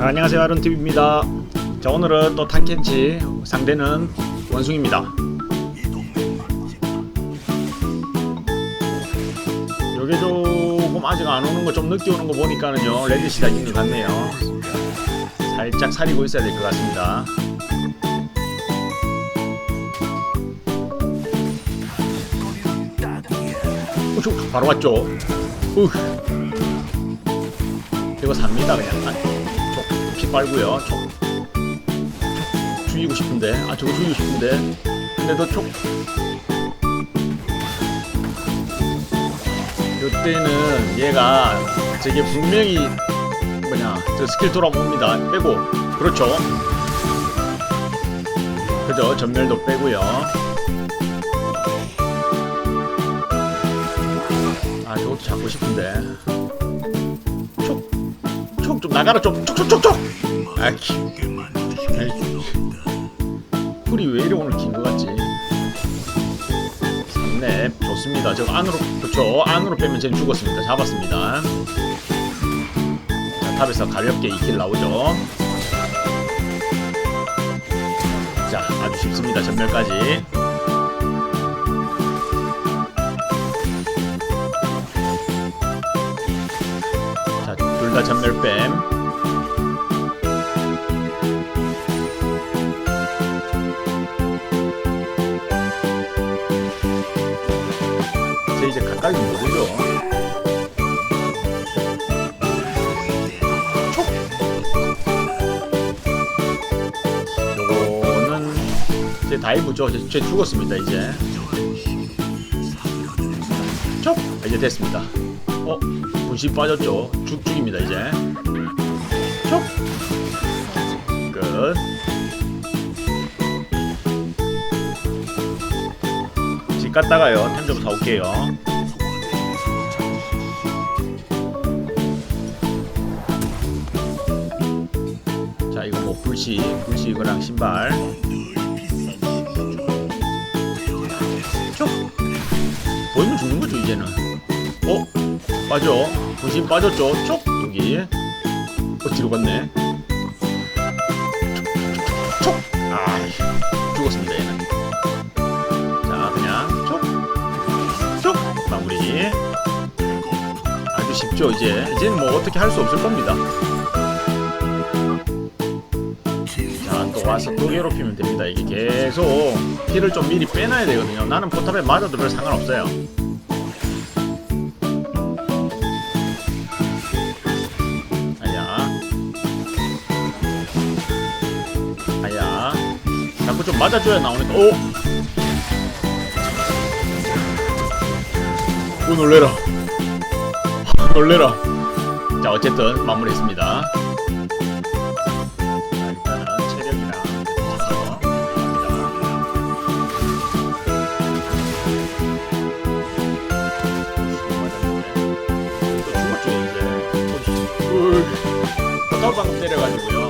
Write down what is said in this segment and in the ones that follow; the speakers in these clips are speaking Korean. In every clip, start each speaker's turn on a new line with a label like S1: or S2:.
S1: 안녕하세요 아론TV입니다. 자 오늘은 또 탄켄치 상대는 원숭입니다. 요게 조금 아직 안 오는 거 좀 늦게 오는 거 보니까는요 레드 시작인 것 같네요. 살짝 사리고 있어야 될 것 같습니다. 우후, 바로 왔죠? 우 이거 삽니다 그냥 아, 피 빨고요. 촉 죽이고 싶은데 아 저거 죽이고 싶은데. 근데 너촉 요때는 얘가 저게 분명히 뭐냐 저 스킬 돌아옵니다. 빼고. 그렇죠? 그죠 전멸도 빼고요. 아 저것도 잡고 싶은데. 촉 촉좀 나가라 좀. 촉촉촉촉. 아 기. 아이, 풀이 왜 이리 오늘 긴것 같지? 3렙 좋습니다. 저 안으로 그렇죠 안으로 빼면 쟤는 죽었습니다. 잡았습니다. 자 탑에서 가볍게 2킬 나오죠? 자 아주 쉽습니다. 전멸까지 둘 다 전멸 뺨제 이제 가까이 못 오죠. 촉! 요거는 제 다이브죠. 제, 제 죽었습니다 이제. 촉! 아, 이제 됐습니다. 어? 분신 빠졌죠. 죽죽입니다 이제. 촉! 끝. 집 갔다가요 템 좀 사올게요 자 이거 뭐 불씨 불씨 이거랑 신발 쭉 보이면 죽는 거죠 이제는 어 빠져. 불신 빠졌죠. 쭉 여기. 어 뒤로 갔네. 쭉아 죽었습니다 얘는. 자 그냥 촉촉 마무리. 아주 쉽죠 이제. 이제는 뭐 어떻게 할 수 없을 겁니다. 자또 와서 또 괴롭히면 됩니다. 이게 계속 피를 좀 미리 빼놔야 되거든요. 나는 포탑에 맞아도 별 상관없어요 좀 맞아줘야 나오니까 오! 오 놀래라. 놀래라. 자 어쨌든 마무리했습니다. 자 일단은 체력이랑 해서. 포탑 방금 때려가지고요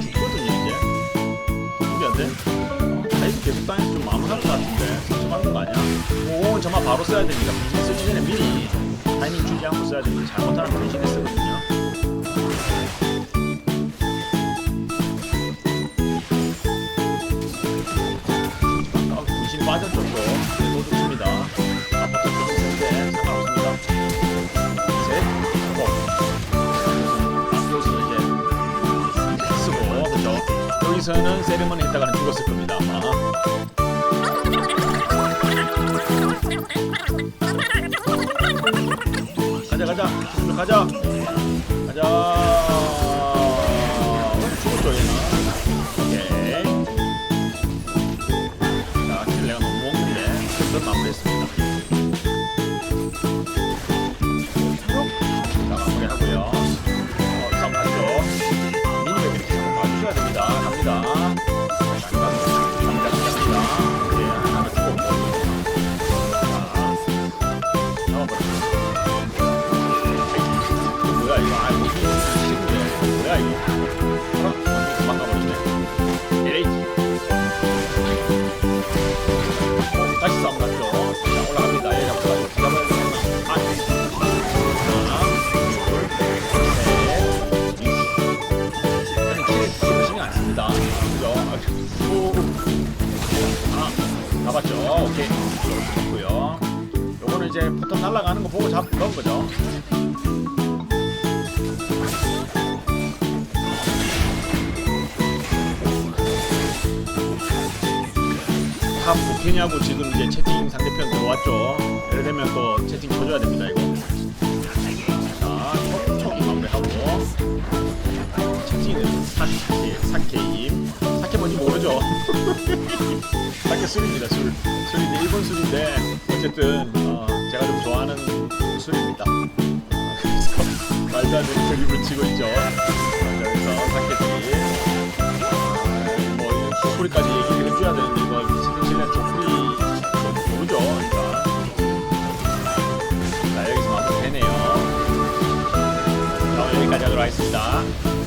S1: 죽거든요 이제. 이게 안 돼? 아이스 계속 다니서 좀 마무리할 것 같은데 상처받는 거 아니야? 오 정말 바로 써야 됩니다. 쓰기 전에 미리 타이밍 주지 않고 써야 됩니다. 잘못하면 분신에 여기서는 세레머니 했다가는 죽었을 겁니다 아마. 가자 가자 가자 잡았죠. 오케이. 이렇게 잡고요. 요거는 이제 포탑 날아가는 거 보고 잡 넣은 거죠. 탑 못했냐고 지금 이제 채팅 상대편 들어왔죠. 예를 들면 또 채팅 쳐줘야 됩니다 이거. 술입니다. 술. 술인데 일본 술인데 어쨌든 어, 제가 좀 좋아하는 술입니다. 그래서 말도 안 되는 드립을 치고 있죠. 어, 여기서 사케지 뭐 조프리까지 얘기를 해줘야 되는데 이거 지금 실내 조프리 모르죠. 그러니까. 나 여기서 마무리되네요. 자 여기까지 하도록 하겠습니다.